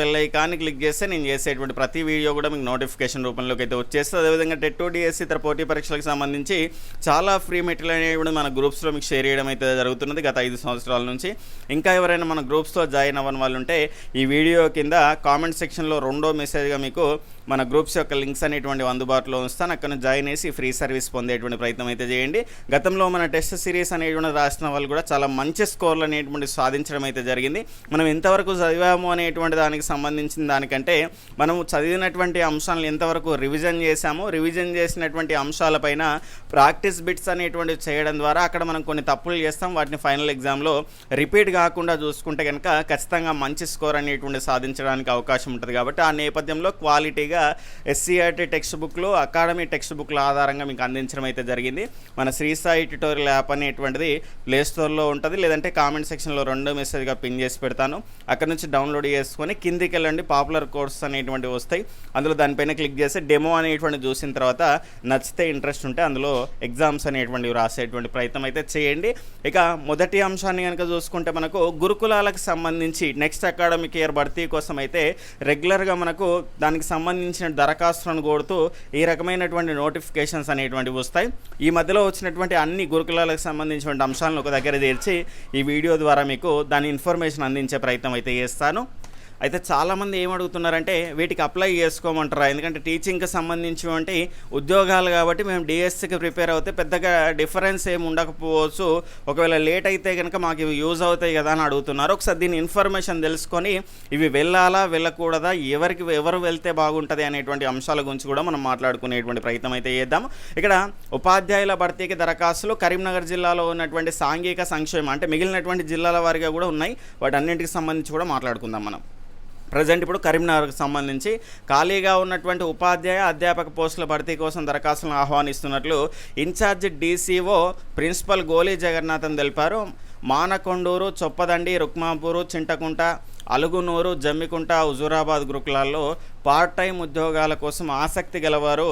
bell icon click చేస్తే నేను చేసేటువంటి ప్రతి వీడియో కూడా మీకు నోటిఫికేషన్ రూపంలోకి అయితే వచ్చేస్తుంది. అదేవిధంగా టెట్ డిఎస్ ఇతర పోటీ పరీక్షలకు సంబంధించి చాలా ఫ్రీ మెటీరియల్ అనేవి కూడా మన గ్రూప్స్లో మీకు షేర్ చేయడం అయితే జరుగుతున్నది గత ఐదు సంవత్సరాల నుంచి. ఇంకా ఎవరైనా మన గ్రూప్స్లో జాయిన్ అవ్వని వాళ్ళు ఉంటే ఈ వీడియో కింద కామెంట్ సెక్షన్లో రెండో మెసేజ్గా మీకు మన గ్రూప్స్ యొక్క లింక్స్ అనేటువంటి అందుబాటులో ఉంచుతాను. అక్కడ జాయిన్ చేసి ఫ్రీ సర్వీస్ పొందేటువంటి ప్రయత్నం అయితే చేయండి. గతంలో మన టెస్ట్ సిరీస్ అనేటువంటి రాసిన వాళ్ళు కూడా చాలా మంచి స్కోర్లు అనేటువంటి సాధించడం అయితే జరిగింది. మనం ఎంతవరకు చదివాము అనేటువంటి దానికి సంబంధించిన దానికంటే మనం చదివినటువంటి అంశాలను ఎంతవరకు రివిజన్ చేశాము రివిజన్ చేసినటువంటి అంశాలపైన ప్రాక్టీస్ బిట్స్ అనేటువంటివి చేయడం ద్వారా అక్కడ మనం కొన్ని తప్పులు చేస్తాం. వాటిని ఫైనల్ ఎగ్జామ్లో రిపీట్ కాకుండా చూసుకుంటే కనుక ఖచ్చితంగా మంచి స్కోర్ అనేటువంటి సాధించడానికి అవకాశం ఉంటుంది. కాబట్టి ఆ నేపథ్యంలో క్వాలిటీగా ఎస్సీఆర్టీ టెక్స్ట్ బుక్లు అకాడమీ టెక్స్ట్ బుక్ల ఆధారంగా మీకు అందించడం అయితే జరిగింది. మన శ్రీసాయి ట్యూటోరియల్ యాప్ అనేటువంటిది ప్లే స్టోర్లో ఉంటుంది. లేదంటే కామెంట్ సెక్షన్లో రెండో మెసేజ్గా పిన్ చేసి పెడతాను. అక్కడ నుంచి డౌన్లోడ్ చేసుకొని కిందికి వెళ్ళండి. పాపులర్ కోర్స్ అనేటువంటివి వస్తాయి. అందులో దానిపైన క్లిక్ చేసి డెమో అనేటువంటి చూసిన తర్వాత నచ్చితే ఇంట్రెస్ట్ ఉంటే అందులో ఎగ్జామ్స్ అనేటువంటివి రాసేటువంటి ప్రయత్నం అయితే చేయండి. ఇక మొదటి అంశాన్ని కనుక చూసుకుంటే మనకు గురుకులాలకు సంబంధించి నెక్స్ట్ అకాడమిక్ ఇయర్ భర్తీ కోసం అయితే రెగ్యులర్గా మనకు దానికి సంబంధించిన దరఖాస్తులను కోరుతూ ఈ రకమైనటువంటి నోటిఫికేషన్స్ అనేటువంటివి వస్తాయి. ఈ మధ్యలో వచ్చినటువంటి అన్ని గురుకులాలకు సంబంధించిన అంశాలను ఒక దగ్గర చేర్చి ఈ వీడియో ద్వారా మీకు దాని ఇన్ఫర్మేషన్ అందించే ప్రయత్నం అయితే చేస్తాను. అయితే చాలామంది ఏమడుగుతున్నారంటే వీటికి అప్లై చేసుకోమంటారా? ఎందుకంటే టీచింగ్కి సంబంధించినటువంటి ఉద్యోగాలు కాబట్టి మేము డిఎస్సికి ప్రిపేర్ అవుతే పెద్దగా డిఫరెన్స్ ఏమి ఉండకపోవచ్చు. ఒకవేళ లేట్ అయితే కనుక మాకు ఇవి యూజ్ అవుతాయి కదా అని అడుగుతున్నారు. ఒకసారి దీని ఇన్ఫర్మేషన్ తెలుసుకొని ఇవి వెళ్ళాలా? వెళ్ళకూడదా? ఎవరికి ఎవరు వెళ్తే బాగుంటుంది? అనేటువంటి అంశాల గురించి కూడా మనం మాట్లాడుకునేటువంటి ప్రయత్నం అయితే చేద్దాం ఇక్కడ ఉపాధ్యాయుల భర్తీకి దరఖాస్తులు కరీంనగర్ జిల్లాలో ఉన్నటువంటి సాంఘిక సంక్షేమం అంటే మిగిలినటువంటి జిల్లాల వారిగా కూడా ఉన్నాయి. వాటన్నింటికి సంబంధించి కూడా మాట్లాడుకుందాం మనం. ప్రజెంట్ ఇప్పుడు కరీంనగర్కు సంబంధించి ఖాళీగా ఉన్నటువంటి ఉపాధ్యాయ అధ్యాపక పోస్టుల భర్తీ కోసం దరఖాస్తులను ఆహ్వానిస్తున్నట్లు ఇన్ఛార్జ్ డీసీఓ ప్రిన్సిపల్ గోలీ జగన్నాథన్ తెలిపారు. మానకొండూరు చొప్పదండి రుక్మాపూరు చింటకుంట అలుగునూరు జమ్మికుంట హుజూరాబాద్ గురుకులాల్లో పార్ట్ టైం ఉద్యోగాల కోసం ఆసక్తి గలవారు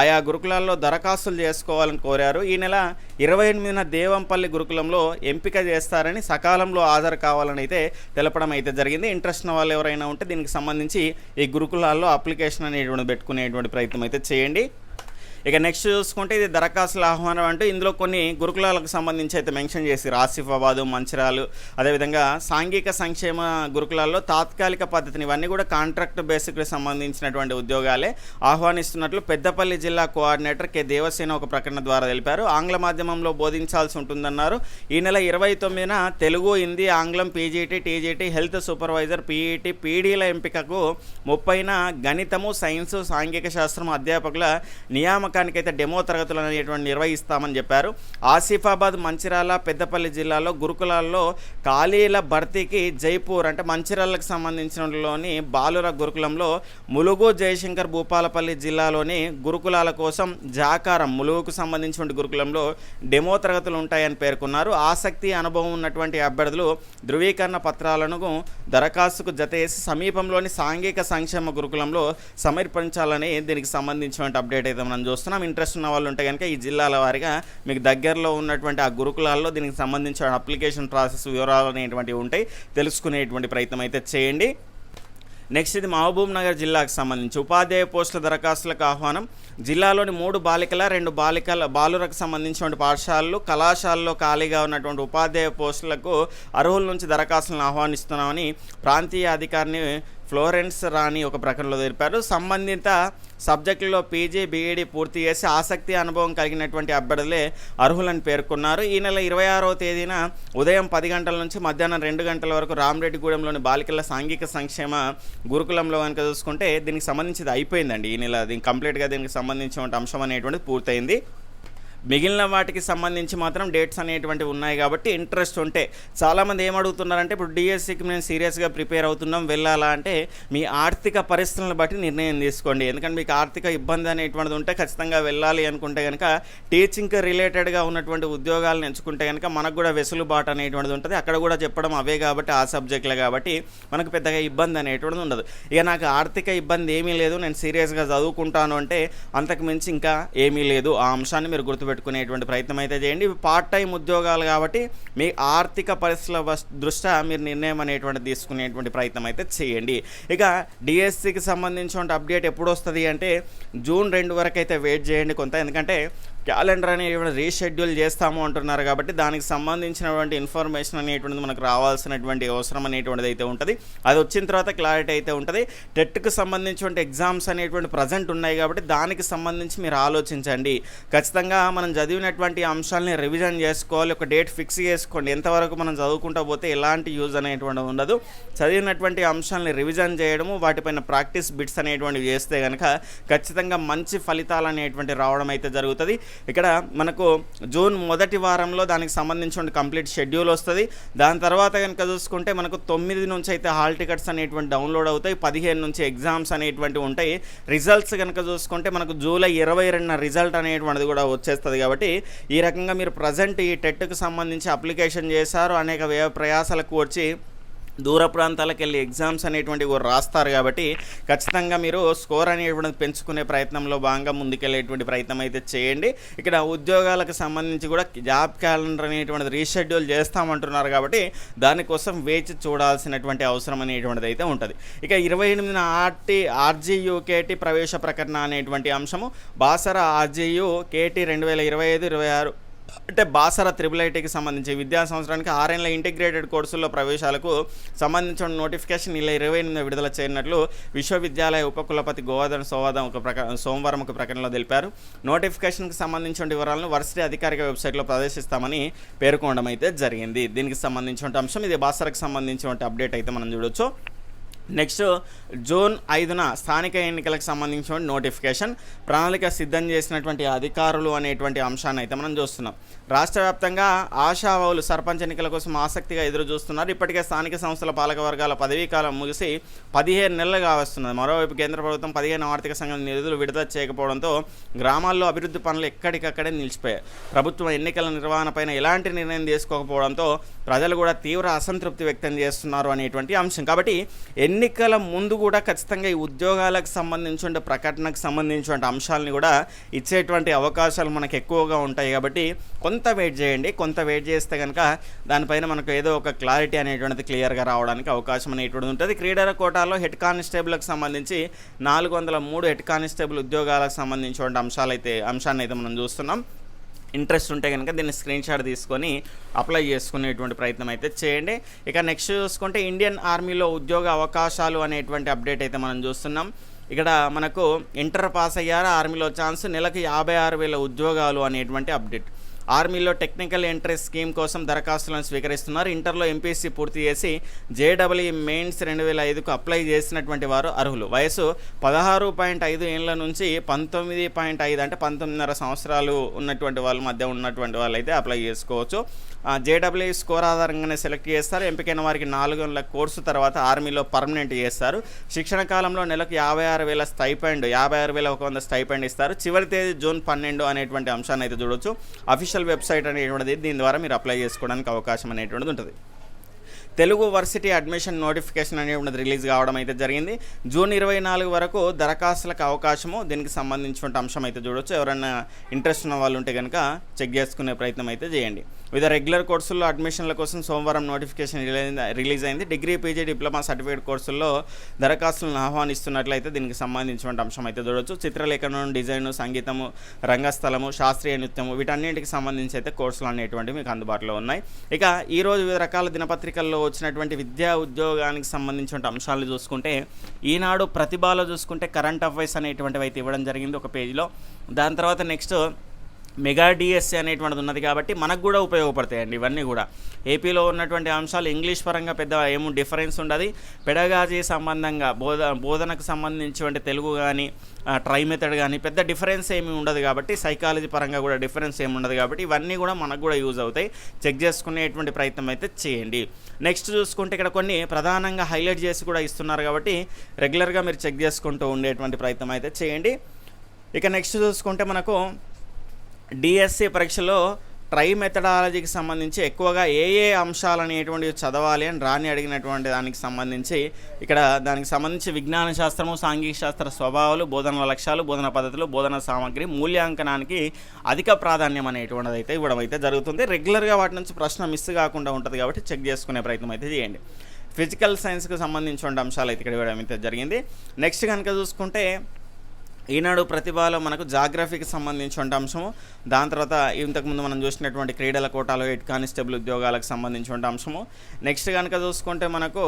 ఆయా గురుకులాల్లో దరఖాస్తులు చేసుకోవాలని కోరారు. ఈ నెల ఇరవై ఎనిమిదిన దేవంపల్లి గురుకులంలో ఎంపిక చేస్తారని సకాలంలో హాజరు కావాలని అయితే తెలపడం అయితే జరిగింది. ఇంట్రెస్ట్ ఉన్న వాళ్ళు ఎవరైనా ఉంటే దీనికి సంబంధించి ఈ గురుకులాల్లో అప్లికేషన్ అనేటువంటి పెట్టుకునేటువంటి ప్రయత్నం అయితే చేయండి. ఇక నెక్స్ట్ చూసుకుంటే ఇది దరఖాస్తుల ఆహ్వానం అంటూ ఇందులో కొన్ని గురుకులాలకు సంబంధించి అయితే మెన్షన్ చేసి ఆసిఫాబాదు మంచిరాలు అదేవిధంగా సాంఘిక సంక్షేమ గురుకులాల్లో తాత్కాలిక పద్ధతిని ఇవన్నీ కూడా కాంట్రాక్ట్ బేసిక్కి సంబంధించినటువంటి ఉద్యోగాలే. ఆహ్వానిస్తున్నట్లు పెద్దపల్లి జిల్లా కోఆర్డినేటర్ కె. దేవసేన ఒక ప్రకటన ద్వారా తెలిపారు. ఆంగ్ల మాధ్యమంలో బోధించాల్సి ఉంటుందన్నారు. ఈ నెల ఇరవై తొమ్మిదిన తెలుగు హిందీ ఆంగ్లం PGT TGT health supervisor PET పీడీల ఎంపికకు ముప్పైన గణితము సైన్సు సాంఘిక శాస్త్రం అధ్యాపకుల నియామక నియామకానికైతే డెమో తరగతులు అనేటువంటి నిర్వహిస్తామని చెప్పారు. ఆసిఫాబాద్ మంచిర్యాల పెద్దపల్లి జిల్లాలో గురుకులాల్లో ఖాళీల భర్తీకి జైపూర్ అంటే మంచిర్యాలకు సంబంధించినలోని బాలుర గురుకులంలో ములుగు జయశంకర్ భూపాలపల్లి జిల్లాలోని గురుకులాల కోసం జాకారం ములుగుకు సంబంధించిన గురుకులంలో డెమో తరగతులు ఉంటాయని పేర్కొన్నారు. ఆసక్తి అనుభవం ఉన్నటువంటి అభ్యర్థులు ధృవీకరణ పత్రాలను దరఖాస్తుకు జతేసి సమీపంలోని సాంఘిక సంక్షేమ గురుకులంలో సమర్పించాలని దీనికి సంబంధించిన అప్డేట్ అయితే మనం చూస్తాం చూస్తున్నాం ఇంట్రెస్ట్ ఉన్న వాళ్ళు ఉంటే కనుక ఈ జిల్లాల వారిగా మీకు దగ్గరలో ఉన్నటువంటి ఆ గురుకులాల్లో దీనికి సంబంధించిన అప్లికేషన్ ప్రాసెస్ వివరాలు అనేటువంటివి ఉంటాయి. తెలుసుకునేటువంటి ప్రయత్నం అయితే చేయండి. నెక్స్ట్ ఇది మహబూబ్ నగర్ జిల్లాకు సంబంధించి ఉపాధ్యాయ పోస్టుల దరఖాస్తులకు ఆహ్వానం. జిల్లాలోని మూడు బాలికల రెండు బాలికల బాలురకు సంబంధించిన పాఠశాలలు కళాశాలలో ఖాళీగా ఉన్నటువంటి ఉపాధ్యాయ పోస్టులకు అర్హుల నుంచి దరఖాస్తులను ఆహ్వానిస్తున్నామని ప్రాంతీయ అధికారిని ఫ్లోరెన్స్ రాణి ఒక ప్రకటనలో తెలిపారు. సంబంధిత సబ్జెక్టులో పీజీ బీఈడి పూర్తి చేసి ఆసక్తి అనుభవం కలిగినటువంటి అభ్యర్థులే అర్హులని పేర్కొన్నారు. ఈ నెల ఇరవై ఆరవ తేదీన ఉదయం పది గంటల నుంచి మధ్యాహ్నం రెండు గంటల వరకు రామరెడ్డిగూడెంలోని బాలికల సాంఘిక సంక్షేమ గురుకులంలో కనుక చూసుకుంటే దీనికి సంబంధించి అయిపోయిందండి. ఈ నెల దీనికి కంప్లీట్గా దీనికి సంబంధించిన అంశం అనేటువంటిది పూర్తయింది. మిగిలిన వాటికి సంబంధించి మాత్రం డేట్స్ అనేటువంటివి ఉన్నాయి కాబట్టి ఇంట్రెస్ట్ ఉంటే చాలామంది ఏం అడుగుతున్నారంటే ఇప్పుడు డిఎస్సికి మేము సీరియస్గా ప్రిపేర్ అవుతున్నాం వెళ్ళాలా అంటే మీ ఆర్థిక పరిస్థితులను బట్టి నిర్ణయం తీసుకోండి. ఎందుకంటే మీకు ఆర్థిక ఇబ్బంది అనేటువంటిది ఉంటే ఖచ్చితంగా వెళ్ళాలి అనుకుంటే కనుక టీచింగ్కి రిలేటెడ్గా ఉన్నటువంటి ఉద్యోగాలను ఎంచుకుంటే కనుక మనకు కూడా వెసులుబాటు అనేటువంటిది ఉంటుంది. అక్కడ కూడా చెప్పడం అవే కాబట్టి ఆ సబ్జెక్టులే కాబట్టి మనకు పెద్దగా ఇబ్బంది అనేటువంటిది ఉండదు. ఇక నాకు ఆర్థిక ఇబ్బంది ఏమీ లేదు నేను సీరియస్గా చదువుకుంటాను అంటే అంతకు మించి ఇంకా ఏమీ లేదు. ఆ అంశాన్ని మీరు పెట్టుకునేటువంటి ప్రయత్నం అయితే చేయండి. ఇవి పార్ట్ టైం ఉద్యోగాలు కాబట్టి మీ ఆర్థిక పరిస్థితుల వస్- దృష్ట్యా మీరు నిర్ణయం అనేటువంటి తీసుకునేటువంటి ప్రయత్నం అయితే చేయండి. ఇక డిఎస్సికి సంబంధించిన అప్డేట్ ఎప్పుడు వస్తుంది అంటే జూన్ రెండు వరకు అయితే వెయిట్ చేయండి కొంత. ఎందుకంటే క్యాలెండర్ అనేటువంటి రీషెడ్యూల్ చేస్తాము అంటున్నారు కాబట్టి దానికి సంబంధించినటువంటి ఇన్ఫర్మేషన్ అనేటువంటిది మనకు రావాల్సినటువంటి అవసరం అనేటువంటిది అయితే ఉంటుంది. అది వచ్చిన తర్వాత క్లారిటీ అయితే ఉంటుంది. టెట్కి సంబంధించినటువంటి ఎగ్జామ్స్ అనేటువంటి ప్రజెంట్ ఉన్నాయి కాబట్టి దానికి సంబంధించి మీరు ఆలోచించండి. ఖచ్చితంగా మనం చదివినటువంటి అంశాలని రివిజన్ చేసుకోవాలి. ఒక డేట్ ఫిక్స్ చేసుకోండి. ఎంతవరకు మనం చదువుకుంటూ పోతే ఎలాంటి యూజ్ అనేటువంటిది ఉండదు. చదివినటువంటి అంశాలని రివిజన్ చేయడము వాటిపైన ప్రాక్టీస్ బిట్స్ అనేటువంటివి చేస్తే కనుక ఖచ్చితంగా మంచి ఫలితాలు అనేటువంటి రావడం అయితే జరుగుతుంది. ఇక్కడ మనకు జూన్ మొదటి వారంలో దానికి సంబంధించిన కంప్లీట్ షెడ్యూల్ వస్తుంది. దాని తర్వాత కనుక చూసుకుంటే మనకు తొమ్మిది నుంచి అయితే హాల్ టికెట్స్ అనేటువంటి డౌన్లోడ్ అవుతాయి. పదిహేను నుంచి ఎగ్జామ్స్ అనేటువంటివి ఉంటాయి. రిజల్ట్స్ కనుక చూసుకుంటే మనకు జూలై ఇరవై రెండున రిజల్ట్ అనేటువంటిది కూడా వచ్చేస్తుంది కాబట్టి ఈ రకంగా మీరు ప్రజెంట్ ఈ టెట్కు సంబంధించి అప్లికేషన్ చేశారు అనేక వ్యయ ప్రయాసాలకు వచ్చి దూర ప్రాంతాలకు వెళ్ళి ఎగ్జామ్స్ అనేటువంటివి కూడా రాస్తారు కాబట్టి ఖచ్చితంగా మీరు స్కోర్ అనేటువంటి పెంచుకునే ప్రయత్నంలో భాగంగా ముందుకెళ్ళేటువంటి ప్రయత్నం అయితే చేయండి. ఇక్కడ ఉద్యోగాలకు సంబంధించి కూడా జాబ్ క్యాలెండర్ అనేటువంటిది రీషెడ్యూల్ చేస్తామంటున్నారు కాబట్టి దానికోసం వేచి చూడాల్సినటువంటి అవసరం అనేటువంటిది అయితే ఉంటుంది. ఇక ఇరవై ఎనిమిదిన ఆర్టీ ఆర్జీయూ కేటీ ప్రవేశ ప్రకటన అనేటువంటి అంశము. బాసర ఆర్జీయూ కేటీ రెండు వేల ఇరవై ఐదు ఇరవై ఆరు అంటే బాసర త్రిబుల్ ఐటీకి సంబంధించి విద్యా సంవత్సరానికి ఆరేళ్ళ ఇంటిగ్రేటెడ్ కోర్సుల్లో ప్రవేశాలకు సంబంధించిన నోటిఫికేషన్ ఇలా ఇరవై ఎనిమిది విడుదల చేయనట్లు విశ్వవిద్యాలయ ఉపకులపతి గోవర్ధన్ సోవాదం ఒక ప్రక సోమవారం ఒక ప్రకటనలో తెలిపారు. నోటిఫికేషన్కి సంబంధించిన వివరాలను వర్సిటీ అధికారిక వెబ్సైట్లో ప్రదర్శిస్తామని పేర్కొనడం అయితే జరిగింది. దీనికి సంబంధించిన అంశం ఇది బాసరకు సంబంధించిన అప్డేట్ అయితే మనం చూడొచ్చు. నెక్స్ట్ జూన్ ఐదున స్థానిక ఎన్నికలకు సంబంధించిన నోటిఫికేషన్. ప్రణాళిక సిద్ధం చేసినటువంటి అధికారులు అనేటువంటి అంశాన్ని అయితే మనం చూస్తున్నాం. రాష్ట్ర వ్యాప్తంగా ఆశావాహులు సర్పంచ్ ఎన్నికల కోసం ఆసక్తిగా ఎదురు చూస్తున్నారు. ఇప్పటికే స్థానిక సంస్థల పాలక వర్గాల పదవీ కాలం ముగిసి పదిహేను నెలలుగా వస్తున్నది మరోవైపు కేంద్ర ప్రభుత్వం పదిహేను ఆర్థిక సంఘం నిధులు విడుదల చేయకపోవడంతో గ్రామాల్లో అభివృద్ధి పనులు ఎక్కడికక్కడే నిలిచిపోయాయి. ప్రభుత్వం ఎన్నికల నిర్వహణపైన ఎలాంటి నిర్ణయం తీసుకోకపోవడంతో ప్రజలు కూడా తీవ్ర అసంతృప్తి వ్యక్తం చేస్తున్నారు అనేటువంటి అంశం. కాబట్టి ఎన్నికల ముందు కూడా ఖచ్చితంగా ఈ ఉద్యోగాలకు సంబంధించిన ప్రకటనకు సంబంధించిన అంశాలని కూడా ఇచ్చేటువంటి అవకాశాలు మనకు ఎక్కువగా ఉంటాయి కాబట్టి కొంత వెయిట్ చేయండి. కొంత వెయిట్ చేస్తే కనుక దానిపైన మనకు ఏదో ఒక క్లారిటీ అనేటువంటిది క్లియర్గా రావడానికి అవకాశం అనేటువంటిది ఉంటుంది. క్రీడల కోటాలో హెడ్ కానిస్టేబుల్కి సంబంధించి నాలుగు వందల మూడు హెడ్ కానిస్టేబుల్ ఉద్యోగాలకు సంబంధించిన అంశాలు అయితే అంశాన్ని అయితే మనం చూస్తున్నాం. ఇంట్రెస్ట్ ఉంటే కనుక దీన్ని స్క్రీన్ షాట్ తీసుకొని అప్లై చేసుకునేటువంటి ప్రయత్నం అయితే చేయండి. ఇక నెక్స్ట్ చూసుకుంటే ఇండియన్ ఆర్మీలో ఉద్యోగ అవకాశాలు అనేటువంటి అప్డేట్ అయితే మనం చూస్తున్నాం. ఇక్కడ మనకు ఇంటర్ పాస్ అయ్యారా ఆర్మీలో ఛాన్స్ నెలకు యాభై ఆరు వేల ఉద్యోగాలు అనేటువంటి అప్డేట్. ఆర్మీలో టెక్నికల్ ఎంట్రీ స్కీమ్ కోసం దరఖాస్తులను స్వీకరిస్తున్నారు. ఇంటర్లో ఎంపీసీ పూర్తి చేసి జేడబ్ల్యూ మెయిన్స్ రెండు వేల ఐదుకు అప్లై చేసినటువంటి వారు అర్హులు. వయసు పదహారు పాయింట్ ఐదు ఏళ్ళ నుంచి పంతొమ్మిది పాయింట్ ఐదు అంటే పంతొమ్మిదిన్నర సంవత్సరాలు ఉన్నటువంటి వాళ్ళ మధ్య ఉన్నటువంటి వాళ్ళు అయితే అప్లై చేసుకోవచ్చు. జేడబ్ల్యూ స్కోర్ ఆధారంగానే సెలెక్ట్ చేస్తారు. ఎంపికైన వారికి నాలుగు నెలల కోర్సు తర్వాత ఆర్మీలో పర్మనెంట్ చేస్తారు. శిక్షణ కాలంలో నెలకు యాభై ఆరు వేల స్టైపెండ్ యాభై ఆరు వేల ఒక వంద స్టైపెండ్ ఇస్తారు. చివరి తేదీ జూన్ పన్నెండు అనేటువంటి అంశాన్ని అయితే చూడొచ్చు. అఫీషియల్ వెబ్సైట్ అనేటువంటిది దీని ద్వారా మీరు అప్లై చేసుకోవడానికి అవకాశం అనేటువంటిది ఉంటుంది. తెలుగు వర్సిటీ అడ్మిషన్ నోటిఫికేషన్ అనేటువంటిది రిలీజ్ కావడం అయితే జరిగింది. జూన్ ఇరవై నాలుగు వరకు దరఖాస్తులకు అవకాశము దీనికి సంబంధించిన అంశం అయితే చూడొచ్చు. ఎవరైనా ఇంట్రెస్ట్ ఉన్న వాళ్ళు ఉంటే కనుక చెక్ చేసుకునే ప్రయత్నం అయితే చేయండి. వివిధ రెగ్యులర్ కోర్సుల్లో అడ్మిషన్ల కోసం సోమవారం నోటిఫికేషన్ రిలీజ్- రిలీజ్ అయింది. డిగ్రీ పీజీ డిప్లొమా సర్టిఫికేట్ కోర్సుల్లో దరఖాస్తులను ఆహ్వానిస్తున్నట్లయితే దీనికి సంబంధించిన అంశం అయితే చూడొచ్చు. చిత్రలేఖనం డిజైన్ సంగీతము రంగస్థలము శాస్త్రీయ నృత్యము వీటన్నింటికి సంబంధించి అయితే కోర్సులు అనేటువంటివి మీకు అందుబాటులో ఉన్నాయి. ఇక ఈరోజు వివిధ రకాల దినపత్రికల్లో వచ్చినటువంటి విద్యా ఉద్యోగానికి సంబంధించిన అంశాలు చూసుకుంటే ఈనాడు ప్రతిభలో చూసుకుంటే కరెంట్ అఫైర్స్ అనేటువంటివి అయితే ఇవ్వడం జరిగింది ఒక పేజీలో. దాని తర్వాత నెక్స్ట్ మెగా డిఎస్సి అనేటువంటిది ఉన్నది కాబట్టి మనకు కూడా ఉపయోగపడతాయండి ఇవన్నీ కూడా. ఏపీలో ఉన్నటువంటి అంశాలు ఇంగ్లీష్ పరంగా పెద్ద ఏమో డిఫరెన్స్ ఉండదు. పెడగాజీ సంబంధంగా బోధ బోధనకు సంబంధించినటువంటి తెలుగు కానీ ట్రై మెథడ్ కానీ పెద్ద డిఫరెన్స్ ఏమి ఉండదు కాబట్టి సైకాలజీ పరంగా కూడా డిఫరెన్స్ ఏమి ఉండదు కాబట్టి ఇవన్నీ కూడా మనకు కూడా యూజ్ అవుతాయి. చెక్ చేసుకునేటువంటి ప్రయత్నం అయితే చేయండి. నెక్స్ట్ చూసుకుంటే ఇక్కడ కొన్ని ప్రధానంగా హైలైట్ చేసి కూడా ఇస్తున్నారు కాబట్టి రెగ్యులర్గా మీరు చెక్ చేసుకుంటూ ఉండేటువంటి ప్రయత్నం అయితే చేయండి. ఇక నెక్స్ట్ చూసుకుంటే మనకు డిఎస్సి పరీక్షలో ట్రై మెథడాలజీకి సంబంధించి ఎక్కువగా ఏ ఏ అంశాలు అనేటువంటివి చదవాలి అని రాని అడిగినటువంటి దానికి సంబంధించి ఇక్కడ దానికి సంబంధించి విజ్ఞాన శాస్త్రము సాంఘిక శాస్త్ర స్వభావాలు బోధన లక్ష్యాలు బోధన పద్ధతులు బోధన సామాగ్రి మూల్యాంకనానికి అధిక ప్రాధాన్యం అనేటువంటిది అయితే ఇవ్వడం అయితే జరుగుతుంది. రెగ్యులర్గా వాటి నుంచి ప్రశ్న మిస్ కాకుండా ఉంటుంది కాబట్టి చెక్ చేసుకునే ప్రయత్నం అయితే చేయండి. ఫిజికల్ సైన్స్కి సంబంధించిన అంశాలు అయితే ఇక్కడ ఇవ్వడం అయితే జరిగింది. నెక్స్ట్ కనుక చూసుకుంటే ఈనాడు ప్రతిభలో మనకు జాగ్రఫీకి సంబంధించిన అంశము. దాని తర్వాత ఇంతకుముందు మనం చూసినటువంటి క్రీడల కోటాలో హెడ్ కానిస్టేబుల్ ఉద్యోగాలకు సంబంధించిన అంశము. నెక్స్ట్ కనుక చూసుకుంటే మనకు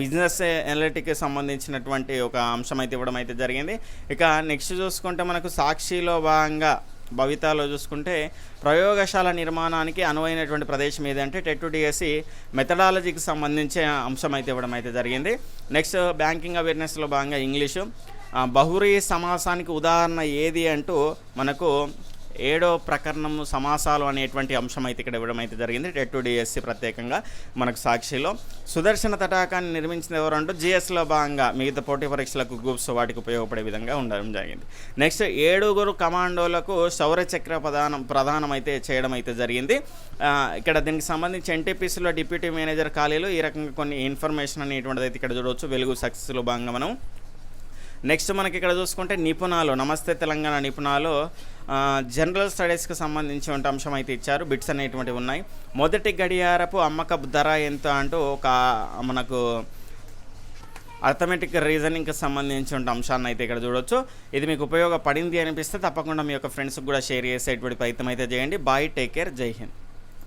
బిజినెస్ ఎనలిటిక్కి సంబంధించినటువంటి ఒక అంశం అయితే ఇవ్వడం అయితే జరిగింది. ఇక నెక్స్ట్ చూసుకుంటే మనకు సాక్షిలో భాగంగా భవితాలో చూసుకుంటే ప్రయోగశాల నిర్మాణానికి అనువైనటువంటి ప్రదేశం ఏదంటే టెట్ డిఎస్సి మెథడాలజీకి సంబంధించిన అంశం అయితే ఇవ్వడం అయితే జరిగింది. నెక్స్ట్ బ్యాంకింగ్ అవేర్నెస్లో భాగంగా ఇంగ్లీషు. బహురీ సమాసానికి ఉదాహరణ ఏది అంటూ మనకు ఏడో ప్రకరణము సమాసాలు అనేటువంటి అంశం అయితే ఇక్కడ ఇవ్వడం అయితే జరిగింది. టెట్ డిఎస్సి ప్రత్యేకంగా మనకు సాక్షిలో. సుదర్శన తటాకాన్ని నిర్మించిన ఎవరంటూ జిఎస్లో భాగంగా మిగతా పోటీ పరీక్షలకు గ్రూప్స్ వాటికి ఉపయోగపడే విధంగా ఉండడం జరిగింది. నెక్స్ట్ ఏడుగురు కమాండోలకు శౌర్య చక్ర ప్రధానం ప్రధానం అయితే చేయడం అయితే జరిగింది. ఇక్కడ దీనికి సంబంధించి ఎన్టీపీసీలో డిప్యూటీ మేనేజర్ ఖాళీలు ఈ రకంగా కొన్ని ఇన్ఫర్మేషన్ అనేటువంటిది అయితే ఇక్కడ చూడవచ్చు. వెలుగు సక్సెస్లో భాగంగా మనం నెక్స్ట్ మనకి ఇక్కడ చూసుకుంటే నిపుణాలు నమస్తే తెలంగాణ నిపుణాలు జనరల్ స్టడీస్కి సంబంధించిన అంశం అయితే ఇచ్చారు. బిట్స్ అనేటువంటివి ఉన్నాయి. మొదటి గడియారపు అమ్మకపు ధర ఎంత అంటూ ఒక మనకు అర్థమెటిక్ రీజనింగ్కి సంబంధించి ఉంటే అంశాన్ని అయితే ఇక్కడ చూడొచ్చు. ఇది మీకు ఉపయోగపడింది అనిపిస్తే తప్పకుండా మీ యొక్క ఫ్రెండ్స్కి కూడా షేర్ చేసేటువంటి ప్రయత్నం అయితే చేయండి. బాయ్ టేక్ కేర్ జై హింద్.